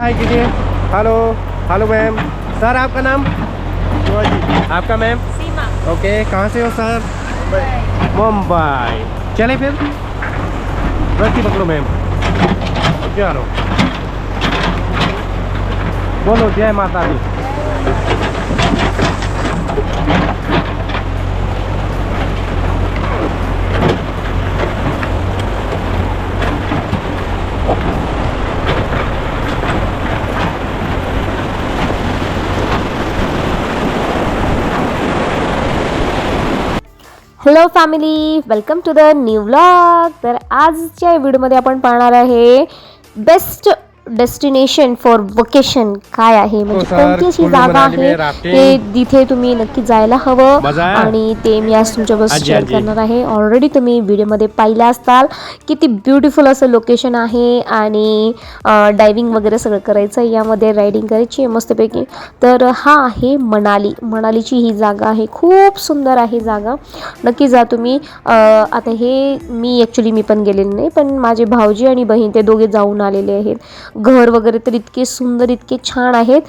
हाय कीजिए hello hello ma'am sir आपका नाम? आपका मैम सीमा। ओके कहाँ से हो सर मुंबई। चले फिर। रस्सी पकड़ो मैम चलो बोलो जय माता दी। Hello family welcome to the new vlog तर आजच्या व्हिडिओमध्ये आपण पाहणार आहे बेस्ट डेस्टिनेशन फॉर वकेशन काय आहे? म्हणजे sir, कोणती अशी जागा आहे. ते तिथे तुम्ही नक्की जायला हवं? आणि ते मी आज तुमच्याबरोबर शेअर. करणार आहे. ऑलरेडी तुम्ही व्हिडिओमध्ये पाहिलं असताल किती ब्युटिफुल असं लोकेशन आहे आणि डायविंग वगैरे सगळं करायचं आहे. यामध्ये रायडिंग करायची आहे मस्तपैकी. तर हा आहे मनाली. मनालीची ही जागा आहे. खूप सुंदर आहे जागा. नक्की जा तुम्ही. आता हे मी ॲक्च्युली मी पण गेलेले नाही पण माझे भाऊजी आणि बहीण ते दोघे जाऊन आलेले आहेत. घर वगैरे तर इतके सुंदर इतके छान आहेत.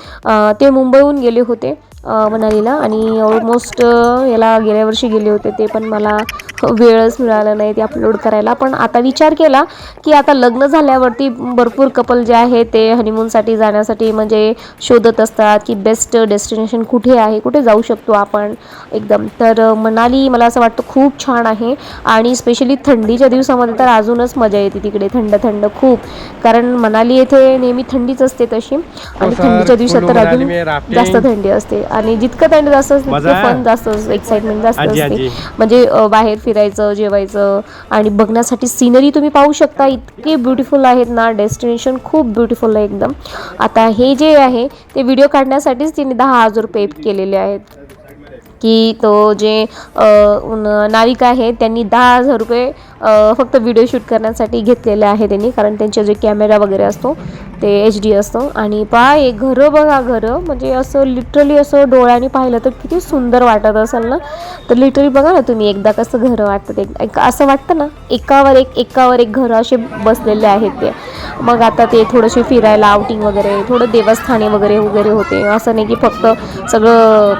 ते मुंबईहून गेले होते. मनालीला आणि ऑलमोस्ट याला गेल्या वर्षी गेले होते ते पण मला वेळच मिळाला नाही ते अपलोड करायला. पण आता विचार केला की आता लग्न झाल्यावरती भरपूर कपल जे आहे ते हनीमूनसाठी जाण्यासाठी म्हणजे शोधत असतात की बेस्ट डेस्टिनेशन कुठे आहे कुठे जाऊ शकतो आपण एकदम. तर मनाली मला असं वाटतं खूप छान आहे. आणि स्पेशली थंडीच्या दिवसामध्ये तर अजूनच मजा येते तिकडे थंड थंड खूप. कारण मनाली येथे नेहमी थंडीच असते तशी. आणि sir, थंडीच्या दिवसात तर अजून. जास्त थंडी असते. आणि जितकं थंडी जास्त असते तितकं? फन जास्त एक्साइटमेंट जास्त असते. म्हणजे बाहेर फिरायचं जेवायचं आणि बघण्यासाठी सिनरी तुम्ही पाहू शकता. इतके ब्युटिफुल आहेत ना. डेस्टिनेशन खूप ब्युटिफुल आहे एकदम. आता हे जे आहे ते व्हिडिओ काढण्यासाठीच तिने दहा हजार रुपये केलेले आहेत. की तो जे नाविक आहे त्यांनी दहा हजार रुपये फक्त व्हिडिओ शूट करण्यासाठी घेतलेले आहे त्यांनी कारण त्यांचे जे कॅमेरा वगैरे असतो ते एच डी असतो. आणि पहा हे घरं बघा घरं. म्हणजे असं लिटरली असं डोळ्याने पाहिलं तर किती सुंदर वाटत असेल ना? तर लिटरली बघा ना तुम्ही एकदा कसं घरं वाटतं एक एक असं वाटतं ना एकावर एक एकावर एक घरं असे बसलेले आहेत ते. मग आता ते थोडंसे फिरायला आउटिंग वगैरे थोडं देवस्थाने वगैरे वगैरे होते. असं नाही की फक्त सगळं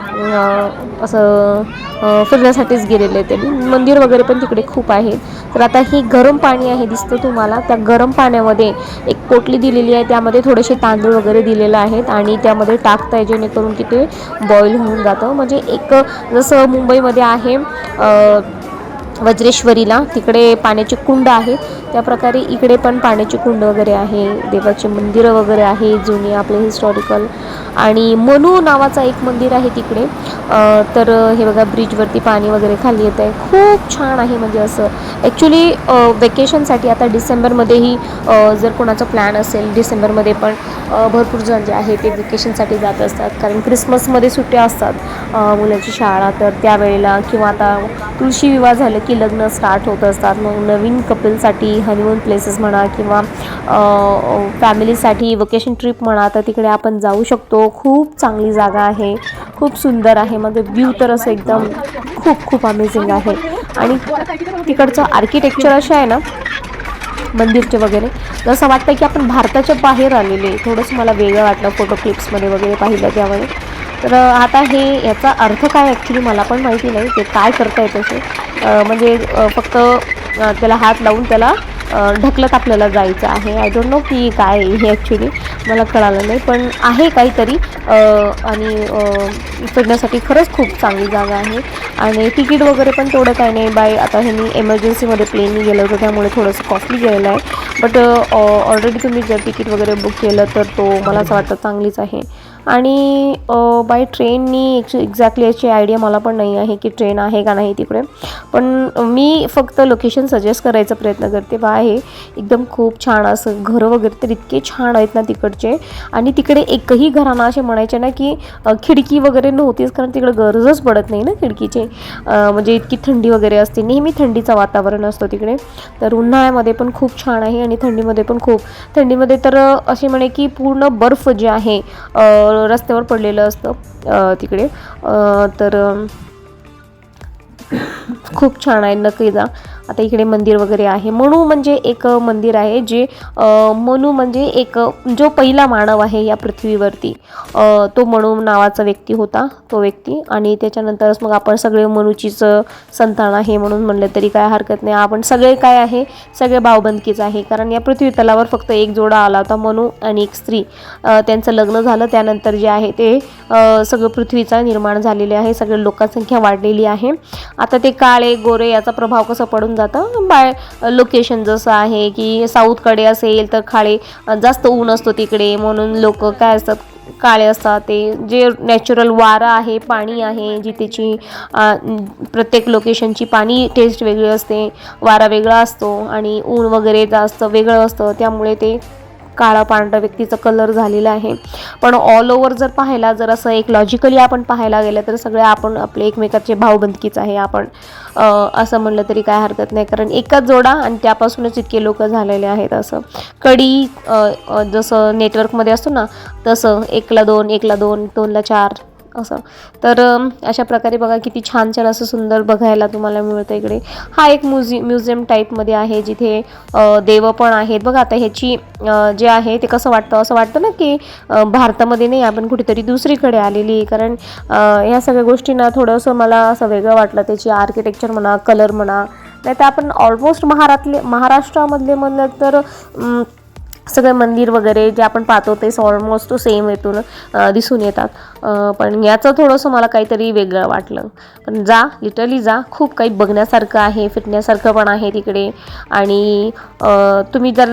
असं फिरण्यासाठीच गेलेले ते. मंदिर वगैरे पण तिकडे खूप आहे. तर आता ही गरम पाणी आहे दिसतं तुम्हाला. त्या गरम पाण्यामध्ये एक पोटली दिलेली आहे. त्यामध्ये थोडेसे तांदूळ वगैरे दिलेले आहेत आणि त्यामध्ये टाकताय जेणेकरून की ते बॉईल होऊन जातं. म्हणजे एक जसं मुंबईमध्ये आहे वज्रेश्वरीला. तिकडे पाण्याचे कुंड आहे. त्या प्रकारे इकडे पण पाण्याचे कुंड वगैरे आहे. देवाचे मंदिरं वगैरे आहे जुने आपले हिस्टॉरिकल आणि मनू नावाचा एक मंदिर आहे तिकडे. तर हे बघा ब्रिजवरती पाणी वगैरे खाली येत आहे खूप छान आहे म्हणजे असं. ॲक्च्युली वेकेशनसाठी आता डिसेंबरमध्येही जर कोणाचा प्लॅन असेल डिसेंबरमध्ये पण भरपूर जण जे आहे ते वेकेशनसाठी जात असतात. कारण क्रिसमसमध्ये सुट्ट्या असतात अं, मुलांची शाळा. तर त्यावेळेला किंवा आता तुळशी विवाह झालं की लग्न स्टार्ट होत असतात. मग नवीन कपिलसाठी हनीमून प्लेसेस म्हणा किंवा फॅमिलीसाठी वकेशन ट्रिप म्हणा तर तिकडे आपण जाऊ शकतो. खूप चांगली जागा आहे. खूप सुंदर आहे. म्हणजे मध्ये व्ह्यू तर असं एकदम खूप खूप अमेझिंग आहे. आणि तिकडचं आर्किटेक्चर असं आहे ना मंदिरचे वगैरे जसं वाटतं की आपण भारताच्या बाहेर आलेले. थोडंसं मला वेगळं वाटलं फोटो क्लिप्समध्ये वगैरे पाहिलं त्यामुळे. तर आता हे याचा अर्थ काय ॲक्च्युली मला पण माहिती नाही. ते काय करता येतं असं. म्हणजे फक्त त्याला हात लावून त्याला ढकलत आपल्याला जायचं आहे. आय डोंट नो की काय हे ॲक्च्युली मला कळालं नाही पण आहे काहीतरी आणि फिरण्यासाठी खरंच खूप चांगली जागा आहे. आणि तिकीट वगैरे पण तेवढं काही नाही. बाय आता हे मी एमर्जन्सीमध्ये प्लेननी गेलं होतं त्यामुळे थोडंसं कॉस्टली गेलेलं आहे. बट ऑलरेडी तुम्ही जर तिकीट वगैरे बुक केलं तर तो मला असं वाटतं चांगलीच आहे. आणि बाय ट्रेननी एक्झॅक्टली याची आयडिया मला पण नाही आहे की ट्रेन आहे का नाही तिकडे. पण मी फक्त लोकेशन सजेस्ट करायचा प्रयत्न करते. बा आहे एकदम खूप छान असं घरं वगैरे तर इतके छान आहेत ना तिकडचे. आणि तिकडे एकही घरांना असे म्हणायचे ना की खिडकी वगैरे नव्हतीच कारण तिकडे गरजच पडत नाही ना खिडकीचे. म्हणजे इतकी थंडी वगैरे असते. नेहमी थंडीचं वातावरण असतं तिकडे. तर उन्हाळ्यामध्ये पण खूप छान आहे आणि थंडीमध्ये पण खूप. थंडीमध्ये तर असे म्हणे की पूर्ण बर्फ जे आहे रस्त्यावर पडलेलं असतं तिकडे. तर खूप छान आहे नक्की जा. आता इकडे मंदिर वगैरे आहे. मनू म्हणजे एक मंदिर आहे जे अ, मनू म्हणजे एक जो पहिला मानव आहे या पृथ्वीवरती. तो मनू नावाचा व्यक्ती होता तो व्यक्ती. आणि त्याच्यानंतरच मग आपण सगळे मनूचीच संतान आहे म्हणून म्हणलं तरी काय हरकत नाही. आपण सगळे काय आहे? सगळे भावबंदकीच आहे. कारण या पृथ्वी तलावर फक्त एक जोडा आला होता मनू आणि एक स्त्री. त्यांचं लग्न झालं. त्यानंतर जे आहे ते सगळं पृथ्वीचा निर्माण झालेले आहे. सगळे लोकसंख्या वाढलेली आहे. आता ते काळे गोरे याचा प्रभाव कसा पडून जातं. बाय लोकेशन जसं आहे की साऊथकडे असेल तर खाळे जास्त ऊन असतो तिकडे. म्हणून लोक काय असतात? काळे असतात. ते जे नॅचरल वारा आहे पाणी आहे जिथेची प्रत्येक लोकेशनची पाणी टेस्ट वेगळी असते. वारा वेगळा असतो आणि ऊन वगैरे जास्त वेगळं असतं. त्यामुळे ते काळा पांढरा व्यक्तीचा कलर झालेला आहे. पण ऑल ओव्हर जर पाहायला जर असं एक लॉजिकली आपण पाहायला गेलं तर सगळे आपण आपले एकमेकाचे भावबंदकीच आहे. आपण असं म्हणलं तरी काय हरकत नाही. कारण एकच जोडा आणि त्यापासूनच इतके लोक झालेले आहेत असं. कडी जसं नेटवर्कमध्ये असतो ना तसं एकला दोन एकला दोन दोनला चार असं. तर अशा प्रकारे बघा किती छान छान असं सुंदर बघायला तुम्हाला मिळतं इकडे. हा एक म्युझि म्युझियम टाईपमध्ये आहे जिथे देवं देव पण आहेत. बघा आता ह्याची जे आहे ते कसं वाटतं? असं वाटतं ना की भारतामध्ये नाही आपण कुठेतरी दुसरीकडे आलेली आहे. कारण ह्या सगळ्या गोष्टींना थोडंसं मला असं वेगळं वाटलं. त्याची आर्किटेक्चर म्हणा कलर म्हणा. नाही तर आपण ऑलमोस्ट महारातले महाराष्ट्रामधले म्हणलं तर सगळे मंदिर वगैरे जे आपण पाहतो ते ऑलमोस्ट सेम इथून दिसून येतात. पण याचं थोडंसं मला काहीतरी वेगळं वाटलं. पण जा लिटरली जा. खूप काही बघण्यासारखं आहे फिरण्यासारखं पण आहे तिकडे. आणि तुम्ही जर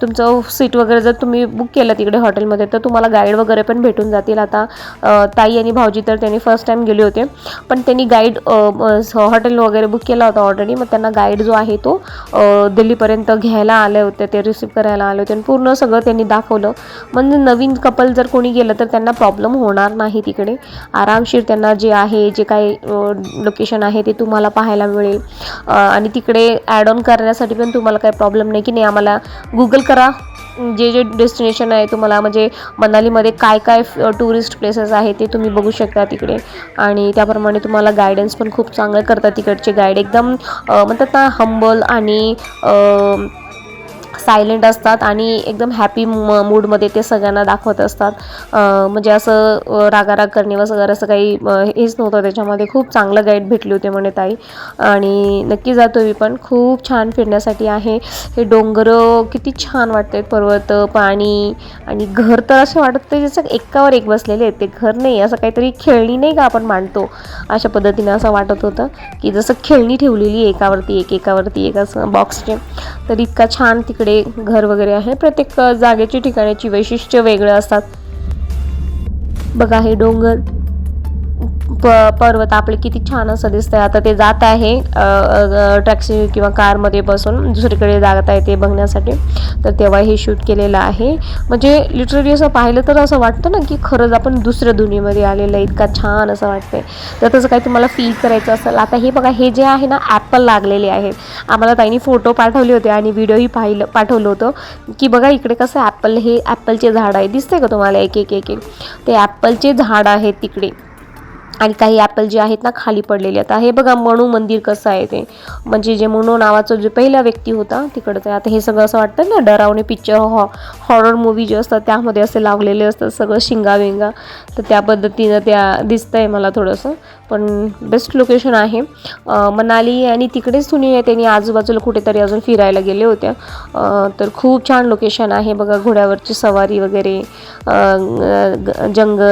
तुमचं सीट वगैरे जर तुम्ही बुक केलं तिकडे हॉटेलमध्ये तर तुम्हाला गाईड वगैरे पण भेटून जातील. आता ताई आणि भाऊजी तर त्यांनी फर्स्ट टाईम गेले होते. पण त्यांनी गाईड हॉटेल वगैरे बुक केला होता ऑलरेडी मग त्यांना गाईड जो आहे तो दिल्लीपर्यंत घ्यायला आले होते. ते रिसिव्ह करायला आले होते आणि पूर्ण सगळं त्यांनी दाखवलं. म्हणजे नवीन कपल जर कोणी गेलं तर त्यांना प्रॉब्लेम होणार नाही तिकडे. आरामशीर त्यांना जे आहे जे काही लोकेशन आहे ते तुम्हाला पाहायला मिळेल. आणि तिकडे ॲड ऑन करण्यासाठी पण तुम्हाला काही प्रॉब्लेम नाही की नाही. आम्हाला गुगल करा. जे जे डेस्टिनेशन आहे तुम्हाला म्हणजे मनालीमध्ये काय काय टुरिस्ट प्लेसेस आहे ते तुम्ही बघू शकता तिकडे. आणि त्याप्रमाणे तुम्हाला गायडन्स पण खूप चांगलं करतात तिकडचे गाईड एकदम म्हणतात ना हंबल आणि सायलेंट असतात आणि एकदम हॅपी मूडमध्ये ते सगळ्यांना दाखवत असतात. म्हणजे असं रागाराग करणे वगैरे असं काही हेच नव्हतं त्याच्यामध्ये. खूप चांगलं गाईड भेटली होते म्हणे ताई. आणि नक्की जातो मी पण. खूप छान फिरण्यासाठी आहे. हे डोंगर किती छान वाटतात पर्वत पाणी आणि घर तर असं वाटतं जसं एकावर एक बसलेले आहेत. ते घर नाही असं काहीतरी खेळणी नाही का आपण मांडतो? अशा पद्धतीने असं वाटत होतं की जसं खेळणी ठेवलेली आहे एकावरती एक एकावरती एक असं बॉक्सचे तर इतका छान तिकडे इकडे घर वगैरे आहे. प्रत्येक जागेची ठिकाणाची वैशिष्ट्य वेगळं असतात. बघा हे डोंगर. प पर्वत आपले किती छान असं दिसतंय. आता ते जात आहे टॅक्सी किंवा कारमध्ये बसून दुसरीकडे जात आहे ते बघण्यासाठी. तर तेव्हा हे शूट केलेलं आहे. म्हणजे लिटरली असं पाहिलं तर असं वाटतं ना की खरंच आपण दुसऱ्या दुनियेमध्ये आलेलं आहे इतका छान असं वाटतंय. तर तसं काही तुम्हाला फील करायचं असेल. आता हे बघा हे जे आहे ना ॲपल लागलेले आहेत. आम्हाला ताईने फोटो पाठवले होते आणि व्हिडिओही पाहिलं पाठवलं होतं. की बघा इकडे कसं ॲपल हे ॲपलचे झाड आहे. दिसतंय का तुम्हाला एक एक एक ते ॲपलचे झाड आहेत तिकडे. आणि काही ॲपल जे आहेत ना खाली पडलेले आहेत. आता हे बघा मणू मंदिर कसं आहे ते. म्हणजे जे मणू नावाचा जो पहिला व्यक्ती होता तिकडं आहे. आता हे सगळं असं वाटतं ना डरावणे पिक्चर हॉ हॉरर मूवी जे असतात त्यामध्ये असे लावलेले असतात सगळं शिंगाविंगा तर त्या पद्धतीनं त्या दिसतं आहे मला थोडंसं. पण बेस्ट लोकेशन आहे. मनाली आणि तिकडेच तुम्ही त्यांनी आजूबाजूला कुठेतरी अजून फिरायला गेले होत्या. तर खूप छान लोकेशन आहे. बघा घोड्यावरची सवारी वगैरे. ग- जंगल.